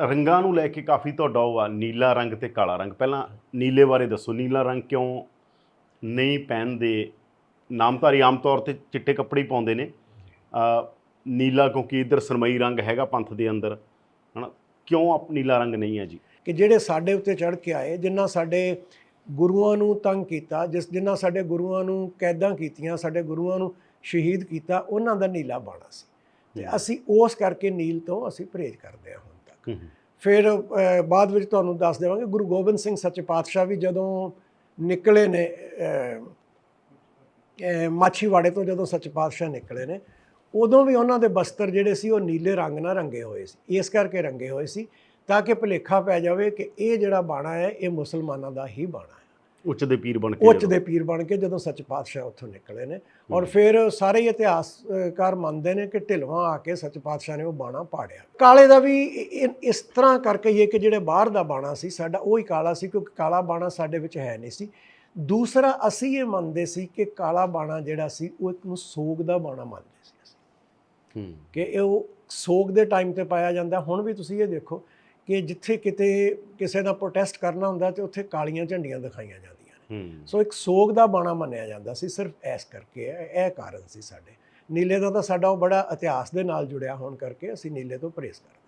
ਰੰਗਾਂ ਨੂੰ ਲੈ ਕੇ ਕਾਫੀ ਤੁਹਾਡਾ ਉਹ ਆ ਨੀਲਾ ਰੰਗ ਤੇ ਕਾਲਾ ਰੰਗ। ਪਹਿਲਾਂ ਨੀਲੇ ਬਾਰੇ ਦੱਸੋ ਨੀਲਾ ਰੰਗ ਕਿਉਂ ਨਹੀਂ ਪਹਿਨਦੇ? ਨਾਮਧਾਰੀ ਆਮ ਤੌਰ ਤੇ ਚਿੱਟੇ ਕੱਪੜੇ ਹੀ ਪਾਉਂਦੇ ਨੇ। ਅ, ਨੀਲਾ ਕਿਉਂਕਿ ਇਧਰ ਸਰਮਈ ਰੰਗ ਹੈਗਾ ਪੰਥ ਦੇ ਅੰਦਰ ਹਨਾ? ਕਿਉਂ ਆਪ ਨੀਲਾ ਰੰਗ ਨਹੀਂ ਹੈ ਜੀ? ਕਿ ਜਿਹੜੇ ਸਾਡੇ ਉੱਤੇ ਚੜ੍ਹ ਕੇ ਆਏ ਜਿਨ੍ਹਾਂ ਸਾਡੇ ਗੁਰੂਆਂ ਨੂੰ ਤੰਗ ਕੀਤਾ ਜਿਸ ਜਿਨ੍ਹਾਂ ਸਾਡੇ ਗੁਰੂਆਂ ਨੂੰ ਕੈਦਾਂ ਕੀਤੀਆਂ ਸਾਡੇ ਗੁਰੂਆਂ ਨੂੰ ਸ਼ਹੀਦ ਕੀਤਾ ਉਹਨਾਂ ਦਾ ਨੀਲਾ ਬਾਣਾ ਸੀ। ਤੇ ਅਸੀਂ ਉਸ ਕਰਕੇ ਨੀਲ ਤੋਂ ਅਸੀਂ ਪਰਹੇਜ਼ ਕਰਦੇ ਹੂੰ ਫਿਰ ਬਾਅਦ ਵਿੱਚ ਤੁਹਾਨੂੰ ਦੱਸ ਦੇਵਾਂਗੇ ਗੁਰੂ ਗੋਬਿੰਦ ਸਿੰਘ ਸੱਚੇ ਪਾਤਸ਼ਾਹ ਵੀ ਜਦੋਂ ਨਿਕਲੇ ਨੇ ਮਾਛੀਵਾੜੇ ਤੋਂ ਜਦੋਂ ਸੱਚੇ ਪਾਤਸ਼ਾਹ ਨਿਕਲੇ ਨੇ ਉਦੋਂ ਵੀ ਉਹਨਾਂ ਦੇ ਬਸਤਰ ਜਿਹੜੇ ਸੀ ਉਹ ਨੀਲੇ ਰੰਗ ਨਾਲ ਰੰਗੇ ਹੋਏ ਸੀ। ਇਸ ਕਰਕੇ ਰੰਗੇ ਹੋਏ ਸੀ ਤਾਂ ਕਿ ਭੁਲੇਖਾ ਪੈ ਜਾਵੇ ਕਿ ਇਹ ਜਿਹੜਾ ਬਾਣਾ ਹੈ ਇਹ ਮੁਸਲਮਾਨਾਂ ਦਾ ਹੀ ਬਾਣਾ ਹੈ। ਉੱਚ ਦੇ ਪੀਰ ਬਣ ਕੇ ਉੱਚ ਦੇ ਪੀਰ ਬਣ ਕੇ ਜਦੋਂ ਸੱਚ ਪਾਤਸ਼ਾਹ ਉੱਥੋਂ ਨਿਕਲੇ ਨੇ। ਔਰ ਫਿਰ ਸਾਰੇ ਹੀ ਇਤਿਹਾਸਕਾਰ ਮੰਨਦੇ ਨੇ ਕਿ ਢਿਲਵਾਂ ਆ ਕੇ ਸੱਚ ਪਾਤਸ਼ਾਹ ਨੇ ਉਹ ਬਾਣਾ ਪਾੜਿਆ। ਕਾਲੇ ਦਾ ਵੀ ਇਸ ਤਰ੍ਹਾਂ ਕਰਕੇ ਹੀ ਹੈ ਕਿ ਜਿਹੜੇ ਬਾਹਰ ਦਾ ਬਾਣਾ ਸੀ ਸਾਡਾ ਉਹ ਹੀ ਕਾਲਾ ਸੀ ਕਿਉਂਕਿ ਕਾਲਾ ਬਾਣਾ ਸਾਡੇ ਵਿੱਚ ਹੈ ਨਹੀਂ ਸੀ। ਦੂਸਰਾ ਅਸੀਂ ਇਹ ਮੰਨਦੇ ਸੀ ਕਿ ਕਾਲਾ ਬਾਣਾ ਜਿਹੜਾ ਸੀ ਉਹ ਇੱਕ ਨੂੰ ਸੋਗ ਦਾ ਬਾਣਾ ਮੰਨਦੇ ਸੀ ਅਸੀਂ। ਹੂੰ। ਕਿ ਇਹ ਉਹ ਸੋਗ ਦੇ ਟਾਈਮ ਤੇ ਪਾਇਆ ਜਾਂਦਾ। ਹੁਣ ਵੀ ਤੁਸੀਂ ਇਹ ਦੇਖੋ ਕਿ ਜਿੱਥੇ ਕਿਤੇ ਕਿਸੇ ਦਾ ਪ੍ਰੋਟੈਸਟ ਕਰਨਾ ਹੁੰਦਾ ਤੇ ਉੱਥੇ ਕਾਲੀਆਂ ਝੰਡੀਆਂ ਦਿਖਾਈਆਂ ਜਾਂਦੀਆਂ ਨੇ। ਸੋ ਇੱਕ ਸੋਗ ਦਾ ਬਾਣਾ ਮੰਨਿਆ ਜਾਂਦਾ ਸੀ ਸਿਰਫ ਐਸ ਕਰਕੇ ਇਹ ਇਹ ਕਾਰਨ ਸੀ ਸਾਡੇ। ਨੀਲੇ ਦਾ ਤਾਂ ਸਾਡਾ ਉਹ ਬੜਾ ਇਤਿਹਾਸ ਦੇ ਨਾਲ ਜੁੜਿਆ ਹੋਣ ਕਰਕੇ ਅਸੀਂ ਨੀਲੇ ਤੋਂ ਪਰਹੇਜ਼ ਕਰਦੇ